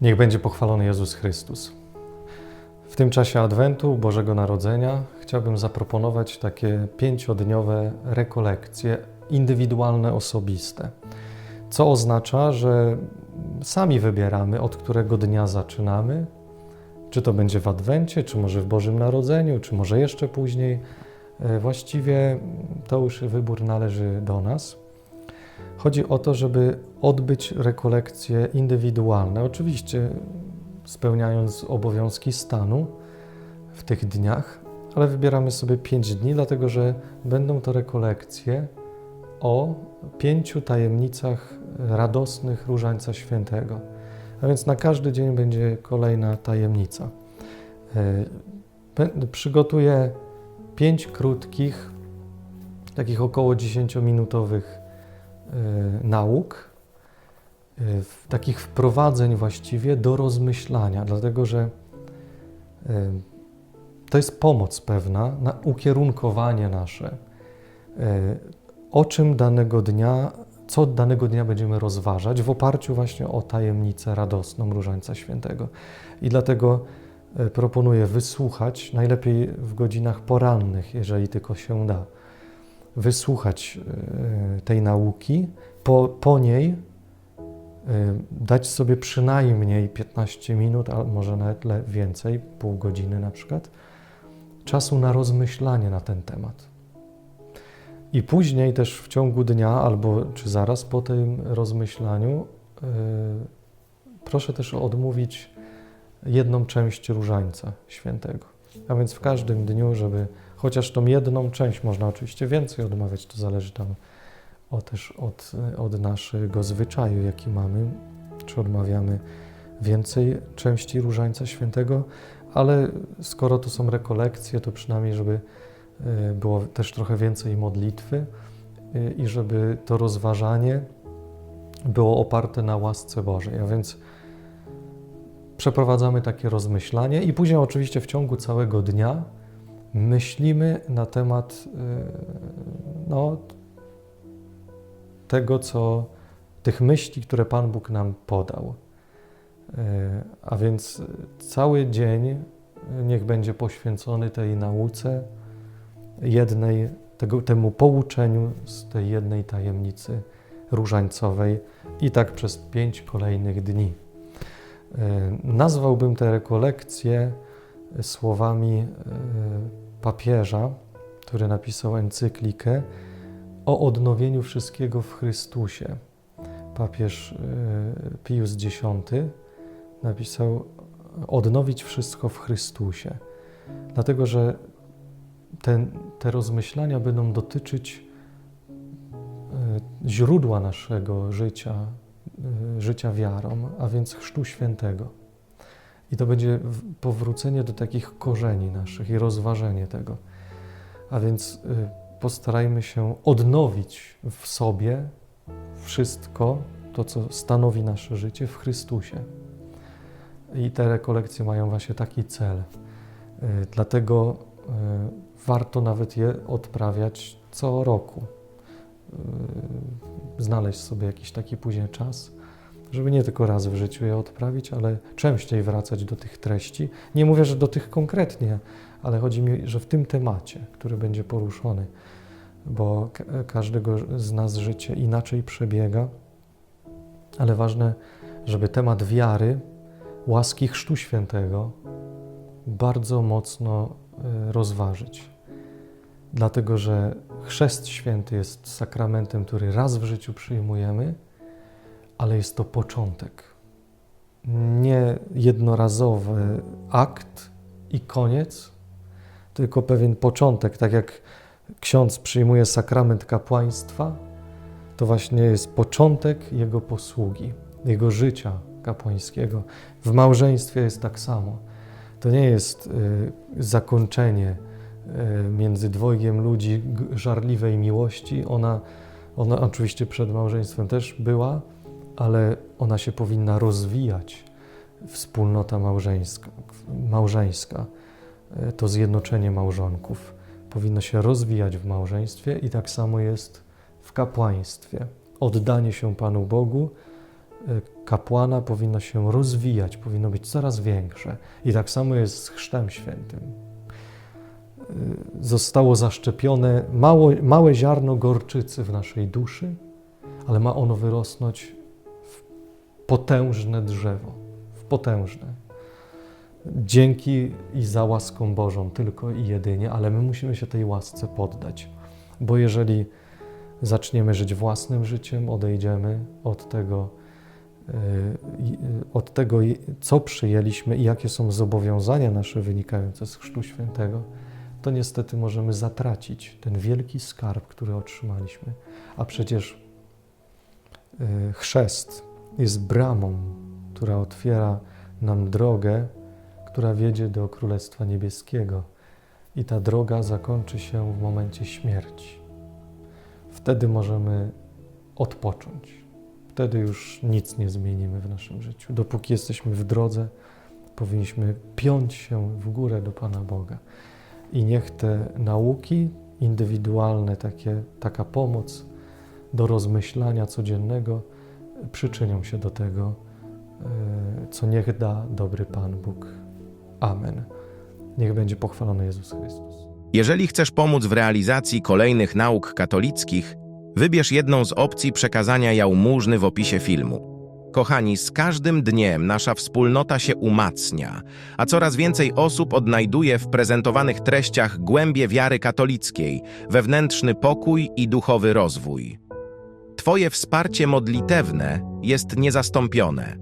Niech będzie pochwalony Jezus Chrystus. W tym czasie Adwentu, Bożego Narodzenia, chciałbym zaproponować takie pięciodniowe rekolekcje indywidualne, osobiste. Co oznacza, że sami wybieramy, od którego dnia zaczynamy, czy to będzie w Adwencie, czy może w Bożym Narodzeniu, czy może jeszcze później. E, Właściwie to już wybór należy do nas. Chodzi o to, żeby odbyć rekolekcje indywidualne, oczywiście spełniając obowiązki stanu w tych dniach, ale wybieramy sobie pięć dni, dlatego że będą to rekolekcje o pięciu tajemnicach radosnych Różańca Świętego. A więc na każdy dzień będzie kolejna tajemnica. E, Przygotuję pięć krótkich, takich około 10-minutowych e, nauk, e, takich wprowadzeń właściwie do rozmyślania, dlatego że e, to jest pomoc pewna na ukierunkowanie nasze, e, o czym danego dnia, co danego dnia będziemy rozważać w oparciu właśnie o tajemnicę radosną Różańca Świętego. I dlatego e, proponuję wysłuchać, najlepiej w godzinach porannych, jeżeli tylko się da, wysłuchać e, tej nauki, po, po niej y, dać sobie przynajmniej 15 minut, a może nawet więcej, pół godziny na przykład, czasu na rozmyślanie na ten temat. I później też w ciągu dnia, albo czy zaraz po tym rozmyślaniu, y, proszę też odmówić jedną część różańca świętego. A więc w każdym dniu, żeby chociaż tą jedną część, można oczywiście więcej odmawiać, to zależy tam o, też od, od naszego zwyczaju, jaki mamy, czy odmawiamy więcej części Różańca Świętego, ale skoro to są rekolekcje, to przynajmniej, żeby y, było też trochę więcej modlitwy y, i żeby to rozważanie było oparte na łasce Bożej. A więc przeprowadzamy takie rozmyślanie i później oczywiście w ciągu całego dnia myślimy na temat y, no, tego, co tych myśli, które Pan Bóg nam podał. E, A więc cały dzień e, niech będzie poświęcony tej nauce, jednej, tego, temu pouczeniu z tej jednej tajemnicy różańcowej i tak przez pięć kolejnych dni. Nazwałbym te rekolekcje słowami e, papieża, który napisał encyklikę o odnowieniu wszystkiego w Chrystusie. Papież e, Pius X napisał odnowić wszystko w Chrystusie. Dlatego, że te, te rozmyślania będą dotyczyć e, źródła naszego życia, życia wiarą, a więc Chrztu Świętego. I to będzie powrócenie do takich korzeni naszych i rozważenie tego. A więc e, postarajmy się odnowić w sobie wszystko to, co stanowi nasze życie w Chrystusie. I te rekolekcje mają właśnie taki cel. Y, Dlatego y, warto nawet je odprawiać co roku. Y, Znaleźć sobie jakiś taki później czas, żeby nie tylko raz w życiu je odprawić, ale częściej wracać do tych treści. Nie mówię, że do tych konkretnie, ale chodzi mi, że w tym temacie, który będzie poruszony, bo ka- każdego z nas życie inaczej przebiega, ale ważne, żeby temat wiary, łaski Chrztu Świętego bardzo mocno y, rozważyć. Dlatego, że Chrzest Święty jest sakramentem, który raz w życiu przyjmujemy, ale jest to początek. Nie jednorazowy akt i koniec, tylko pewien początek, tak jak ksiądz przyjmuje sakrament kapłaństwa, to właśnie jest początek jego posługi, jego życia kapłańskiego. W małżeństwie jest tak samo. To nie jest y, zakończenie y, między dwojgiem ludzi żarliwej miłości. Ona, ona oczywiście przed małżeństwem też była, ale ona się powinna rozwijać. Wspólnota małżeńska, małżeńska y, to zjednoczenie małżonków powinno się rozwijać w małżeństwie i tak samo jest w kapłaństwie. Oddanie się Panu Bogu, y, kapłana powinno się rozwijać, powinno być coraz większe. I tak samo jest z Chrztem Świętym. Y, Zostało zaszczepione mało, małe ziarno gorczycy w naszej duszy, ale ma ono wyrosnąć potężne drzewo, w potężne. Dzięki i za łaską Bożą tylko i jedynie, ale my musimy się tej łasce poddać, bo jeżeli zaczniemy żyć własnym życiem, odejdziemy od tego, yy, i- od tego, co przyjęliśmy i jakie są zobowiązania nasze wynikające z Chrztu Świętego, to niestety możemy zatracić ten wielki skarb, który otrzymaliśmy. A przecież yy, chrzest jest bramą, która otwiera nam drogę, która wiedzie do Królestwa Niebieskiego. I ta droga zakończy się w momencie śmierci. Wtedy możemy odpocząć. Wtedy już nic nie zmienimy w naszym życiu. Dopóki jesteśmy w drodze, powinniśmy piąć się w górę do Pana Boga. I niech te nauki indywidualne, takie, taka pomoc do rozmyślania codziennego przyczynią się do tego, e, co niech da dobry Pan Bóg. Amen. Niech będzie pochwalony Jezus Chrystus. Jeżeli chcesz pomóc w realizacji kolejnych nauk katolickich, wybierz jedną z opcji przekazania jałmużny w opisie filmu. Kochani, z każdym dniem nasza wspólnota się umacnia, a coraz więcej osób odnajduje w prezentowanych treściach głębie wiary katolickiej, wewnętrzny pokój i duchowy rozwój. Twoje wsparcie modlitewne jest niezastąpione.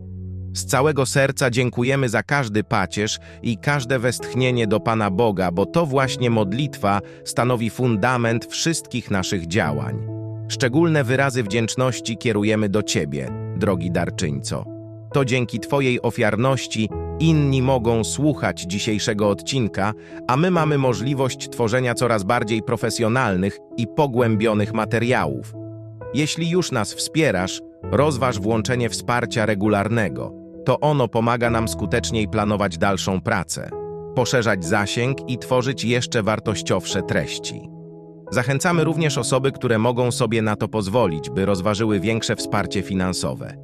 Z całego serca dziękujemy za każdy pacierz i każde westchnienie do Pana Boga, bo to właśnie modlitwa stanowi fundament wszystkich naszych działań. Szczególne wyrazy wdzięczności kierujemy do Ciebie, drogi darczyńco. To dzięki Twojej ofiarności inni mogą słuchać dzisiejszego odcinka, a my mamy możliwość tworzenia coraz bardziej profesjonalnych i pogłębionych materiałów. Jeśli już nas wspierasz, rozważ włączenie wsparcia regularnego. To ono pomaga nam skuteczniej planować dalszą pracę, poszerzać zasięg i tworzyć jeszcze wartościowsze treści. Zachęcamy również osoby, które mogą sobie na to pozwolić, by rozważyły większe wsparcie finansowe.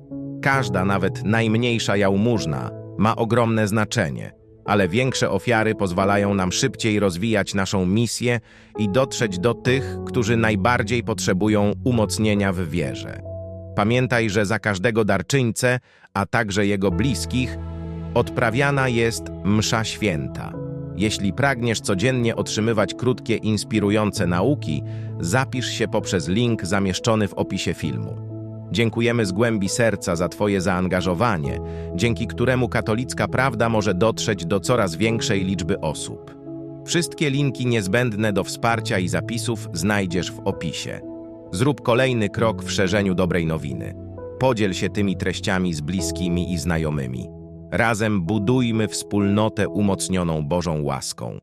Każda, nawet najmniejsza jałmużna, ma ogromne znaczenie, ale większe ofiary pozwalają nam szybciej rozwijać naszą misję i dotrzeć do tych, którzy najbardziej potrzebują umocnienia w wierze. Pamiętaj, że za każdego darczyńcę, a także jego bliskich, odprawiana jest msza święta. Jeśli pragniesz codziennie otrzymywać krótkie, inspirujące nauki, zapisz się poprzez link zamieszczony w opisie filmu. Dziękujemy z głębi serca za Twoje zaangażowanie, dzięki któremu katolicka prawda może dotrzeć do coraz większej liczby osób. Wszystkie linki niezbędne do wsparcia i zapisów znajdziesz w opisie. Zrób kolejny krok w szerzeniu dobrej nowiny. Podziel się tymi treściami z bliskimi i znajomymi. Razem budujmy wspólnotę umocnioną Bożą łaską.